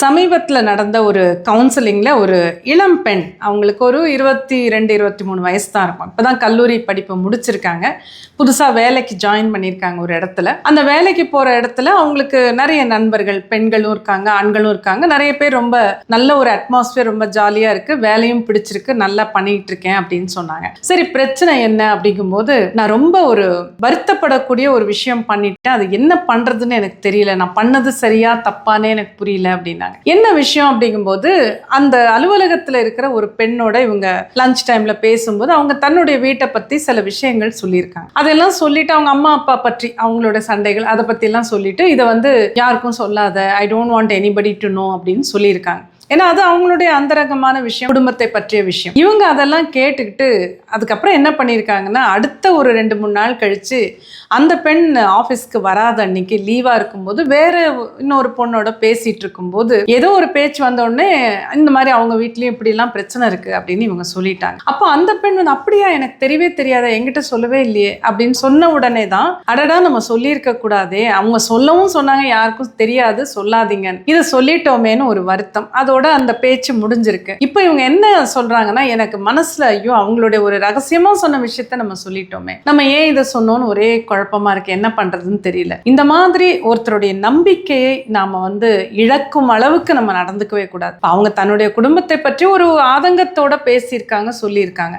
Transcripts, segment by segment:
சமீபத்தில் நடந்த ஒரு கவுன்சிலிங்கில் ஒரு இளம் பெண் அவங்களுக்கு ஒரு இருபத்தி ரெண்டு இருபத்தி மூணு வயசு தான் இருக்கும். இப்போ தான் கல்லூரி படிப்பை முடிச்சிருக்காங்க. புதுசாக வேலைக்கு ஜாயின் பண்ணியிருக்காங்க ஒரு இடத்துல. அந்த வேலைக்கு போகிற இடத்துல அவங்களுக்கு நிறைய நண்பர்கள் பெண்களும் இருக்காங்க ஆண்களும் இருக்காங்க. நிறைய பேர் ரொம்ப நல்ல ஒரு அட்மாஸ்பியர் ரொம்ப ஜாலியாக இருக்குது வேலையும் பிடிச்சிருக்கு. நல்லா பண்ணிகிட்டு இருக்கேன் அப்படின்னு சொன்னாங்க. சரி பிரச்சனை என்ன அப்படிங்கும்போது நான் ரொம்ப ஒரு வருத்தப்படக்கூடிய ஒரு விஷயம் பண்ணிட்டேன். அது என்ன பண்ணுறதுன்னு எனக்கு தெரியல. நான் பண்ணது சரியா தப்பானே எனக்கு புரியல அப்படின்னா அப்படின்னாங்க என்ன விஷயம் அப்படிங்கும்போது அந்த அலுவலகத்தில் இருக்கிற ஒரு பெண்ணோட இவங்க லஞ்ச் டைமில் பேசும்போது அவங்க தன்னுடைய வீட்டை பற்றி சில விஷயங்கள் சொல்லியிருக்காங்க. அதெல்லாம் சொல்லிட்டு அவங்க அம்மா அப்பா பற்றி அவங்களோட சண்டைகள் அதை பற்றிலாம் சொல்லிட்டு இதை வந்து யாருக்கும் சொல்லாத I don't want anybody to know அப்படின்னு சொல்லியிருக்காங்க. ஏன்னா அது அவங்களுடைய அந்தரங்கமான விஷயம் குடும்பத்தை பற்றிய விஷயம். இவங்க அதெல்லாம் கேட்டுக்கிட்டு அதுக்கப்புறம் என்ன பண்ணியிருக்காங்கன்னா அடுத்த ஒரு ரெண்டு மூணு நாள் கழித்து அந்த பெண் ஆஃபீஸ்க்கு வராத அன்னைக்கு லீவாக இருக்கும்போது வேறு இன்னொரு பொண்ணோட பேசிகிட்டு இருக்கும்போது ஏதோ ஒரு பேச்சு வந்த உடனே இந்த மாதிரி அவங்க வீட்லேயும் இப்படிலாம் பிரச்சனை இருக்கு அப்படின்னு இவங்க சொல்லிட்டாங்க. அப்போ அந்த பெண் வந்து அப்படியா எனக்கு தெரியவே தெரியாத என்கிட்ட சொல்லவே இல்லையே அப்படின்னு சொன்ன உடனே தான் அடடா நம்ம சொல்லியிருக்க கூடாதே அவங்க சொல்லவும் சொன்னாங்க யாருக்கும் தெரியாது சொல்லாதீங்க இதை சொல்லிட்டோமேன்னு ஒரு வருத்தம். அதோட அந்த பேச்சு முடிஞ்சிருக்கு. இப்போ இவங்க என்ன சொல்றாங்கன்னா எனக்கு மனசுல ஐயோ அவங்களுடைய ஒரு ரகசியமா சொன்ன விஷயத்த நம்ம சொல்லிட்டோமே. நம்ம ஏன் இதை சொன்னோம்னு ஒரே குழப்பமா இருக்கு. என்ன பண்றதுன்னு தெரியல. இந்த மாதிரி ஒருத்தருடைய நம்பிக்கையை நாம வந்து இழக்கும் அளவுக்கு நம்ம நடந்துக்கவே கூடாது. அவங்க தன்னுடைய குடும்பத்தை பற்றி ஒரு ஆதங்கத்தோட பேசியிருக்காங்க சொல்லியிருக்காங்க.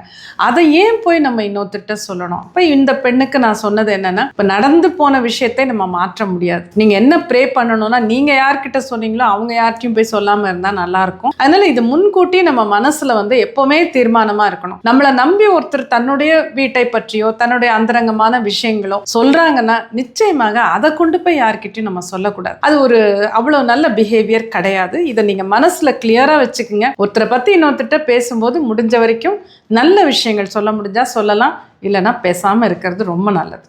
அதை ஏன் போய் நம்ம இன்னொருத்தர்கிட்ட சொல்லணும்? இப்போ இந்த பெண்ணுக்கு நான் சொன்னது என்னன்னா இப்போ நடந்து போன விஷயத்தை நம்ம மாற்ற முடியாது. நீங்க என்ன ப்ரே பண்ணணும்னா நீங்க யார்கிட்ட சொன்னீங்களோ அவங்க யார்கிட்டயும் போய் சொல்லாம இருந்தா நல்லா இருக்கும் அதனால இது முன்கூட்டி நம்ம மனசுல வந்து எப்பவுமே தீர்மானமா இருக்கணும். நம்மளை நம்பி ஒருத்தர் தன்னுடைய வீட்டை பற்றியோ தன்னுடைய அந்தரங்கமான விஷயங்களோ சொல்றாங்கன்னா நிச்சயமாக அதை கொண்டு போய் யார்கிட்டயும் நம்ம சொல்லக்கூடாது. அது ஒரு அவ்வளவு நல்ல பிஹேவியர் கிடையாது. இதை நீங்க மனசுல கிளியரா வச்சுக்கோங்க. ஒருத்தரை பத்தி இன்னொருத்தர்கிட்ட பேசும்போது முடிஞ்ச வரைக்கும் நல்ல விஷயங்கள் சொல்ல முடிஞ்சா சொல்லலாம். இல்லைன்னா பேசாம இருக்கிறது ரொம்ப நல்லது.